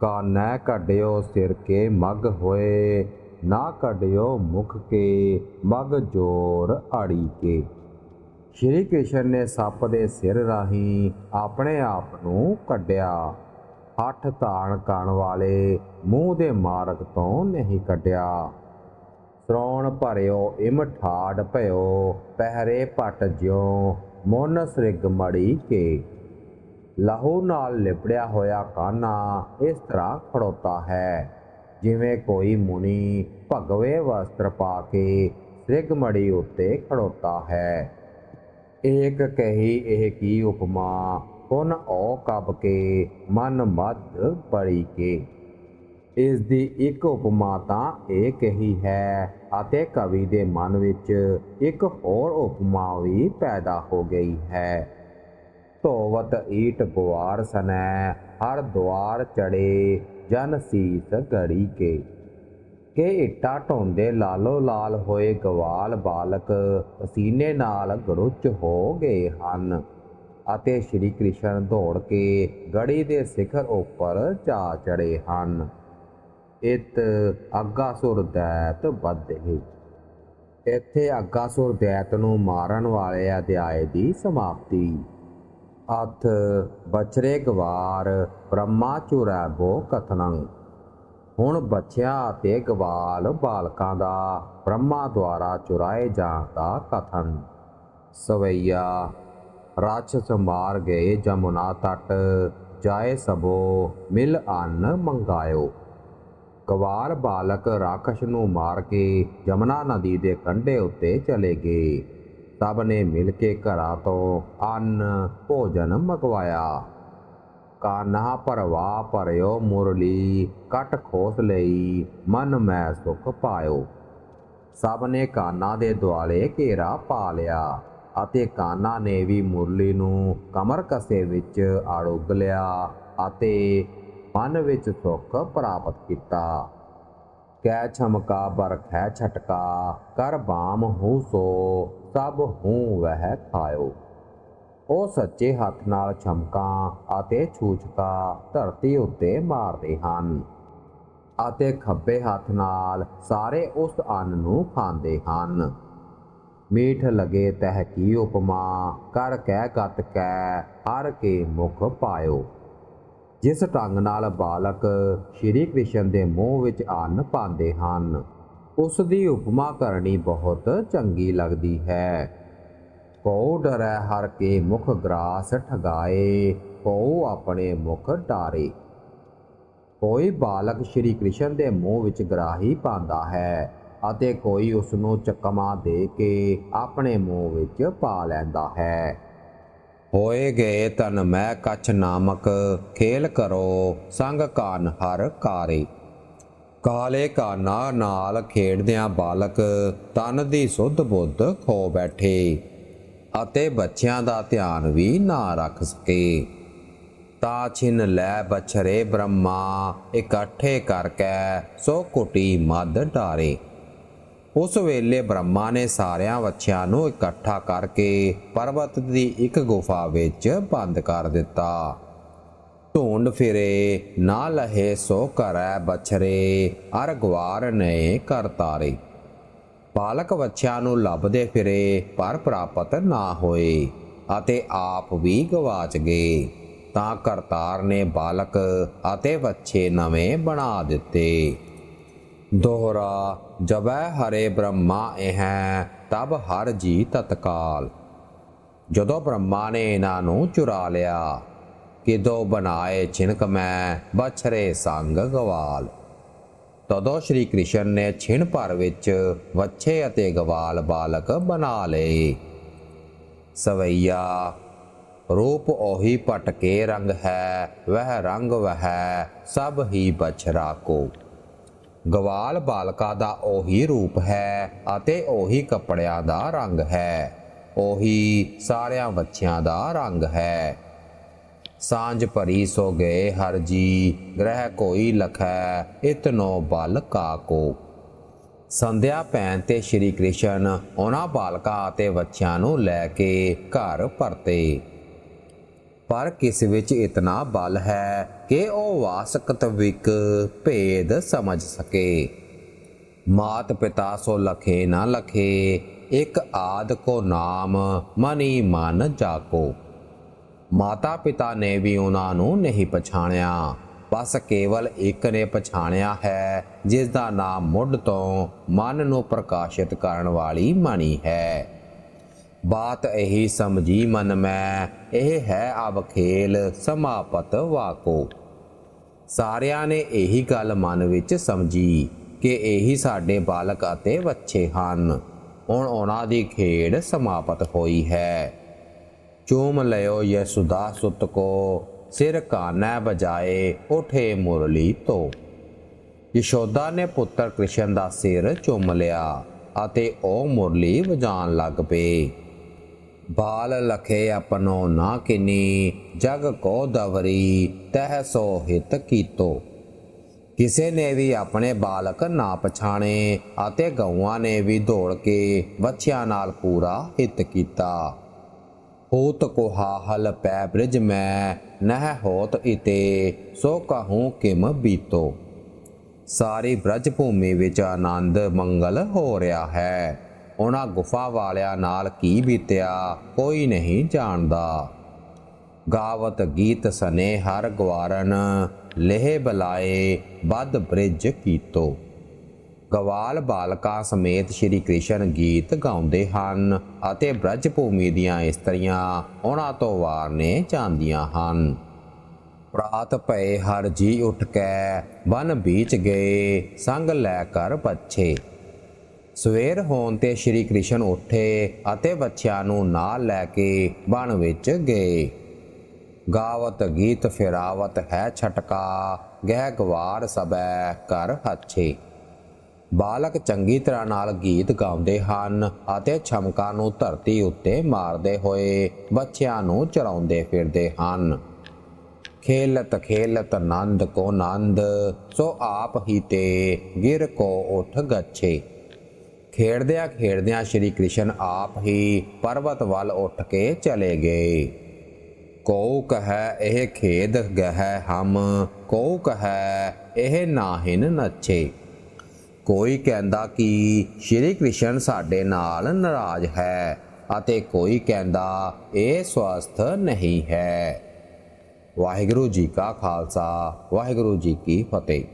ਕਾਨੈ ਕੱਢਿਓ ਸਿਰ ਕੇ ਮਗ ਹੋਏ, ਨਾ ਕੱਢਿਓ ਮੁਖ ਕੇ ਮਗ ਜੋਰ ਆੜੀ ਕੇ। ਸ਼੍ਰੀ ਕ੍ਰਿਸ਼ਨ ਨੇ ਸੱਪ ਦੇ ਸਿਰ ਰਾਹੀਂ ਆਪਣੇ ਆਪ ਨੂੰ ਕੱਢਿਆ। ਹੱਠ ਧਾਰਨ ਕਰਨ ਵਾਲੇ ਮੂੰਹ ਦੇ ਮਾਰਗ ਤੋਂ ਨਹੀਂ ਕੱਢਿਆ। ਸ਼੍ਰੋਣ ਭਰਿਓ, ਇਮ ਠਾੜ ਭਇਓ, ਪਹਿਰੇ ਪਟ ਜਿਉ, ਮੋਨ ਸ੍ਰਿਗ ਮੜੀ ਕੇ। ਲਹੂ ਨਾਲ ਲਿਪੜਿਆ ਹੋਇਆ ਕਾਨਾ ਇਸ ਤਰ੍ਹਾਂ ਖੜੋਤਾ ਹੈ। ਜਿਵੇਂ ਕੋਈ ਮੁਨੀ ਭਗਵੇ ਵਸਤਰ ਪਾ ਕੇ ਸ੍ਰਿਗ ਮੜੀ ਉੱਤੇ ਖੜੋਤਾ ਹੈ। ਏਕ ਕਹੀ ਇਹ ਕੀ ਉਪਮਾ, ਪੁਨ ਓ ਕਬ ਕੇ, ਮਨ ਮਦ ਪੜੀ ਕੇ। ਇਸ ਦੀ ਇੱਕ ਉਪਮਾ ਤਾਂ ਇਹ ਕਹੀ ਹੈ ਅਤੇ ਕਵੀ ਦੇ ਮਨ ਵਿੱਚ ਇੱਕ ਹੋਰ ਉਪਮਾ ਵੀ ਪੈਦਾ ਹੋ ਗਈ ਹੈ। ਧੋਵਤ ਈਟ ਗੁਆਰ ਸਨੈ, ਹਰ ਦੁਆਰ ਚੜੇ ਜਨ ਸੀਸ ਗੜੀ ਕੇ। ਕਿ ਇੱਟਾਂ ਢੋਂਦੇ ਲਾਲੋ ਲਾਲ ਹੋਏ ਗਵਾਲ ਬਾਲਕ, ਪਸੀਨੇ ਨਾਲ ਗੜੁੱਚ ਹੋ ਗਏ ਹਨ। ਅਤੇ ਸ਼੍ਰੀ ਕ੍ਰਿਸ਼ਨ ਦੌੜ ਕੇ ਗੜੀ ਦੇ ਸਿਖਰ ਉੱਪਰ ਜਾ ਚੜੇ ਹਨ। ਇਤ ਅਗਾਸੁਰ ਦੈਤ ਬੱਧੇ। ਇੱਥੇ ਅਗਾਸੁਰ ਦੈਤ ਨੂੰ ਮਾਰਨ ਵਾਲੇ ਅਧਿਆਏ ਦੀ ਸਮਾਪਤੀ। ਅਥ ਬਚਰੇ ਗਵਾਰ ਬ੍ਰਹਮਾ ਚੁਰੈਬੋ ਕਥਨੰ। ਹੁਣ ਬੱਚਿਆਂ ਅਤੇ ਗਵਾਲ ਬਾਲਕਾਂ ਦਾ ਬ੍ਰਹਮਾ ਦੁਆਰਾ ਚੁਰਾਏ ਜਾਣ ਦਾ ਕਥਨ। ਸਵਈਆ, ਰਾਛਸ ਮਾਰ ਗਏ ਜਮੁਨਾ ਤਟ, ਜਾਏ ਸਭੋ ਮਿਲ ਅੰਨ ਮੰਗਾਇਓ। ਗਵਾਰ ਬਾਲਕ ਰਾਖਸ਼ ਨੂੰ ਮਾਰ ਕੇ ਜਮਨਾ ਨਦੀ ਦੇ ਕੰਢੇ ਉੱਤੇ ਚਲੇ ਗਏ। ਸਭ ਨੇ ਮਿਲ ਕੇ ਘਰਾਂ ਤੋਂ ਅੰਨ, ਭੋਜਨ ਮੰਗਵਾਇਆ। ਕਾਨਾ ਪਰਵਾ ਪਰਿਓ ਮੁਰਲੀ, ਕਟ ਖੋਸ ਲਈ, ਮਨ ਮੈਂ ਸੁਖ ਪਾਇਓ। ਸਭ ਨੇ ਕਾਨਾ ਦੇ ਦੁਆਲੇ ਘੇਰਾ ਪਾ ਲਿਆ ਅਤੇ ਕਾਨਾ ਨੇ ਵੀ ਮੁਰਲੀ ਨੂੰ ਕਮਰ ਕਸੇ ਵਿੱਚ ਆੜੁਗ ਲਿਆ ਅਤੇ ਮਨ ਵਿੱਚ ਸੁਖ ਪ੍ਰਾਪਤ ਕੀਤਾ। ਕੈ ਛਮਕਾ ਬਰਖੈ ਛਟਕਾ, ਕਰ ਬਾਮ ਹੂ ਸੋ ਸਭ ਹੂੰ ਵਹਿ ਖਾਇਓ। ਉਹ ਸੱਚੇ ਹੱਥ ਨਾਲ ਛਮਕਾਂ ਅਤੇ ਛੂਛਕਾ ਧਰਤੀ ਉੱਤੇ ਮਾਰਦੇ ਹਨ ਅਤੇ ਖੱਬੇ ਹੱਥ ਨਾਲ ਸਾਰੇ ਉਸ ਅੰਨ ਨੂੰ ਖਾਂਦੇ ਹਨ। ਮੀਠ ਲਗੇ ਤਹਿ ਕੀ ਉਪਮਾ, ਕਰ ਕਹਿ ਗਤ ਕੈ, ਹਰ ਕੇ ਮੁਖ ਪਾਇਓ। ਜਿਸ ਢੰਗ ਨਾਲ ਬਾਲਕ ਸ਼੍ਰੀ ਕ੍ਰਿਸ਼ਨ ਦੇ ਮੂੰਹ ਵਿੱਚ ਅੰਨ ਪਾਉਂਦੇ ਹਨ ਉਸ ਦੀ ਉਪਮਾ ਕਰਨੀ ਬਹੁਤ ਚੰਗੀ ਲੱਗਦੀ ਹੈ। ਕੋ ਡਰੈ ਹਰ ਕੇ ਮੁਖ ਗਰਾਸ ਠਗਾਏ ਕੋ ਆਪਣੇ ਮੁਖ ਡਾਰੇ। ਕੋਈ ਬਾਲਕ ਸ਼੍ਰੀ ਕ੍ਰਿਸ਼ਨ ਦੇ ਮੂੰਹ ਵਿੱਚ ਗਰਾਹੀ ਪਾਉਂਦਾ ਹੈ ਅਤੇ ਕੋਈ ਉਸ ਨੂੰ ਚੱਕਮਾ ਦੇ ਕੇ ਆਪਣੇ ਮੂੰਹ ਵਿੱਚ ਪਾ ਲੈਂਦਾ ਹੈ। ਹੋਏ ਗਏ ਤਨ ਮੈਂ ਕਛ ਨਾਮਕ, ਖੇਲ ਕਰੋ, ਸੰਗ ਕਾਨ ਹਰ ਕਾਰੇ। ਕਾਲੇ ਕਾਨਾ ਨਾਲ ਖੇਡਦਿਆਂ ਬਾਲਕ ਤਨ ਦੀ ਸੁੱਧ ਬੁੱਧ ਖੋ ਬੈਠੇ ਅਤੇ ਬੱਚਿਆਂ ਦਾ ਧਿਆਨ ਵੀ ਨਾ ਰੱਖ ਸਕੇ। ਤਾ ਛਿਨ ਲੈ ਬਛਰੇ ਬ੍ਰਹਮਾ, ਇਕੱਠੇ ਕਰਕੇ ਸੋ ਕੁਟੀ ਮਦ ਡਾਰੇ। ਉਸ ਵੇਲੇ ਬ੍ਰਹਮਾ ਨੇ ਸਾਰਿਆਂ ਬੱਚਿਆਂ ਨੂੰ ਇਕੱਠਾ ਕਰਕੇ ਪਰਬਤ ਦੀ ਇੱਕ ਗੁਫਾ ਵਿੱਚ ਬੰਦ ਕਰ ਦਿੱਤਾ। ਢੂੰਡ ਫਿਰੇ ਨਾ ਲਹੇ ਸੋ ਕਰੈ ਬਛਰੇ ਅਰ ਗਵਾਰ ਨੇ ਕਰ ਬਾਲਕ ਬੱਚਿਆਂ ਨੂੰ ਲੱਭਦੇ ਫਿਰੇ, ਪਰ ਪ੍ਰਾਪਤ ਨਾ ਹੋਏ, ਅਤੇ ਆਪ ਵੀ ਗਵਾਚ ਗਏ। ਤਾਂ ਕਰਤਾਰ ਨੇ ਬਾਲਕ ਅਤੇ ਬੱਚੇ ਨਵੇਂ ਬਣਾ ਦਿੱਤੇ। ਦੋਹਰਾ, ਜਬੈ ਹਰੇ ਬ੍ਰਹਮਾ ਇਹ, ਤਬ ਹਰ ਜੀ ਤਤਕਾਲ। ਜਦੋਂ ਬ੍ਰਹਮਾ ਨੇ ਇਹਨਾਂ ਨੂੰ ਚੁਰਾ ਲਿਆ ਕਿਦੋ ਬਣਾਏ ਛਿਨਕ ਮੈਂ, ਬਛਰੇ ਸੰਗ ਗਵਾਲ। ਤਦੋਂ ਸ਼੍ਰੀ ਕ੍ਰਿਸ਼ਨ ਨੇ ਛਿਣ ਭਰ ਵਿੱਚ ਵੱਛੇ ਅਤੇ ਗਵਾਲ ਬਾਲਕ ਬਣਾ ਲਏ। ਸਵਈਆ, ਰੂਪ ਉਹੀ ਪਟਕੇ ਰੰਗ ਹੈ, ਵਹ ਰੰਗ ਵਹ, ਸਭ ਹੀ ਬਛਰਾ ਕੋ। ਗਵਾਲ ਬਾਲਕਾ ਦਾ ਉਹੀ ਰੂਪ ਹੈ ਅਤੇ ਉਹੀ ਕੱਪੜਿਆਂ ਦਾ ਰੰਗ ਹੈ, ਉਹੀ ਸਾਰਿਆਂ ਬੱਚਿਆਂ ਦਾ ਰੰਗ ਹੈ। ਸਾਂਝ ਭਰੀ ਸੋ ਗਏ ਹਰ ਜੀ, ਗ੍ਰਹਿ ਕੋਈ ਲਖੈ, ਇਤਨੋ ਬਲ ਕਾ ਕੋ ਸੰਧਿਆ ਭੈਣ ਤੇ ਸ਼੍ਰੀ ਕ੍ਰਿਸ਼ਨ, ਉਹਨਾਂ ਬਾਲਕਾਂ ਅਤੇ ਬੱਚਿਆਂ ਨੂੰ ਲੈ ਕੇ ਘਰ ਪਰਤੇ। ਪਰ ਕਿਸ ਵਿੱਚ ਇਤਨਾ ਬਲ ਹੈ ਕਿ ਉਹ ਵਾਸਕਤਵਿਕ ਭੇਦ ਸਮਝ ਸਕੇ। ਮਾਤ ਪਿਤਾ ਸੋ ਲਖੇ ਨਾ ਲਖੇ, ਇੱਕ ਆਦ ਕੋ ਨਾਮ ਮਨੀ ਮਨ ਜਾਕੋ। ਮਾਤਾ ਪਿਤਾ ਨੇ ਵੀ ਉਹਨਾਂ ਨੂੰ ਨਹੀਂ ਪਛਾਣਿਆ। ਬਸ ਕੇਵਲ ਇੱਕ ਨੇ ਪਛਾਣਿਆ ਹੈ ਜਿਸ ਦਾ ਨਾਮ ਮੁੱਢ ਤੋਂ ਮਨ ਨੂੰ ਪ੍ਰਕਾਸ਼ਿਤ ਕਰਨ ਵਾਲੀ ਮਣੀ ਹੈ। ਬਾਤ ਇਹੀ ਸਮਝੀ ਮਨ ਮੈਂ, ਇਹ ਹੈ ਅਬ ਖੇਲ ਸਮਾਪਤ ਵਾਕੋ। ਸਾਰਿਆਂ ਨੇ ਇਹੀ ਗੱਲ ਮਨ ਵਿੱਚ ਸਮਝੀ ਕਿ ਇਹੀ ਸਾਡੇ ਬਾਲਕ ਅਤੇ ਬੱਚੇ ਹਨ। ਹੁਣ ਉਹਨਾਂ ਦੀ ਖੇਡ ਸਮਾਪਤ ਹੋਈ ਹੈ। ਚੂਮ ਲਿਓ ਯਸੁਦਾ ਸੁਤ ਕੋ, ਸਿਰ ਕਾਨੈ ਬਜਾਏ ਉਠੇ ਮੁਰਲੀ ਤੋ। ਯਸ਼ੋਦਾ ਨੇ ਪੁੱਤਰ ਕ੍ਰਿਸ਼ਨ ਦਾ ਸਿਰ ਚੁੰਮ ਲਿਆ ਅਤੇ ਉਹ ਮੁਰਲੀ ਵਜਾਣ ਲੱਗ ਪਏ। ਬਾਲ ਲਖੇ ਆਪਨੋ ਨਾ ਕਿਨੀ, ਜਗ ਕੋ ਦਵਰੀ, ਤਹਿ ਸੋ ਹਿਤ ਕੀਤੋ। ਕਿਸੇ ਨੇ ਵੀ ਆਪਣੇ ਬਾਲਕ ਨਾ ਪਛਾਣੇ ਅਤੇ ਗਊਆਂ ਨੇ ਵੀ ਦੌੜ ਕੇ ਬੱਚਿਆਂ ਨਾਲ ਪੂਰਾ ਹਿੱਤ ਕੀਤਾ। ਹੋਤ ਕੋ ਹਾਹਲ ਪੈ ਬ੍ਰਿਜ ਮੈਂ ਨਹਿ ਹੋਤ ਇਤੇ, ਸੋ ਕਹੂੰ ਕਿਮ ਬੀਤੋ? ਸਾਰੀ ਬ੍ਰਜ ਭੂਮੀ ਵਿੱਚ ਆਨੰਦ ਮੰਗਲ ਹੋ ਰਿਹਾ ਹੈ। ਉਹਨਾਂ ਗੁਫਾ ਵਾਲਿਆਂ ਨਾਲ ਕੀ ਬੀਤਿਆ, ਕੋਈ ਨਹੀਂ ਜਾਣਦਾ। ਗਾਵਤ ਗੀਤ ਸਨੇ ਹਰ ਗਵਾਰਨ, ਲਹਿ ਬਲਾਏ ਬਦ ਬ੍ਰਿਜ ਕੀਤੋ। ਗਵਾਲ ਬਾਲਕਾਂ ਸਮੇਤ ਸ਼੍ਰੀ ਕ੍ਰਿਸ਼ਨ ਗੀਤ ਗਾਉਂਦੇ ਹਨ ਅਤੇ ਬ੍ਰਜ ਭੂਮੀ ਦੀਆਂ ਇਸਤਰੀਆਂ ਉਹਨਾਂ ਤੋਂ ਵਾਰਨੇ ਜਾਂਦੀਆਂ ਹਨ। ਰਾਤ ਭਏ ਹਰ ਜੀ ਉੱਠ ਕੇ ਬਨ ਬੀਚ ਗਏ, ਸੰਗ ਲੈ ਕਰ ਬੱਚੇ ਸਵੇਰ ਹੋਣ ਤੇ ਸ਼੍ਰੀ ਕ੍ਰਿਸ਼ਨ ਉੱਠੇ ਅਤੇ ਬੱਚਿਆਂ ਨੂੰ ਨਾਲ ਲੈ ਕੇ ਬਣ ਵਿੱਚ ਗਏ। ਗਾਵਤ ਗੀਤ ਫਿਰਾਵਤ ਹੈ ਛਟਕਾ, ਗਹਿ ਗਵਾਰ ਸਬੈ ਕਰ ਹੱਛੇ। ਬਾਲਕ ਚੰਗੀ ਤਰ੍ਹਾਂ ਨਾਲ ਗੀਤ ਗਾਉਂਦੇ ਹਨ ਅਤੇ ਛਮਕਾਂ ਨੂੰ ਧਰਤੀ ਉੱਤੇ ਮਾਰਦੇ ਹੋਏ ਬੱਚਿਆਂ ਨੂੰ ਚਰਾਉਂਦੇ ਫਿਰਦੇ ਹਨ। ਖੇਲਤ ਖੇਲਤ ਨੰਦ ਕੋ ਨੰਦ, ਸੋ ਆਪ ਹੀ ਤੇ ਗਿਰ ਕੋ ਉਠ ਗੱਛੇ। ਖੇਡਦਿਆਂ ਖੇਡਦਿਆਂ ਸ਼੍ਰੀ ਕ੍ਰਿਸ਼ਨ ਆਪ ਹੀ ਪਰਬਤ ਵੱਲ ਉੱਠ ਕੇ ਚਲੇ ਗਏ। ਕੋ ਕਹੈ ਇਹ ਖੇਦ ਗਹਿ ਹਮ ਕੋ ਕਹੈ ਇਹ ਨਾਹਿਨ ਨੱਚੇ ਕੋਈ ਕਹਿੰਦਾ ਕਿ ਸ਼੍ਰੀ ਕ੍ਰਿਸ਼ਨ ਸਾਡੇ ਨਾਲ ਨਾਰਾਜ਼ ਹੈ ਅਤੇ ਕੋਈ ਕਹਿੰਦਾ ਇਹ ਸਵਸਥ ਨਹੀਂ ਹੈ। ਵਾਹਿਗੁਰੂ ਜੀ ਕਾ ਖਾਲਸਾ, ਵਾਹਿਗੁਰੂ ਜੀ ਕੀ ਫਤਿਹ।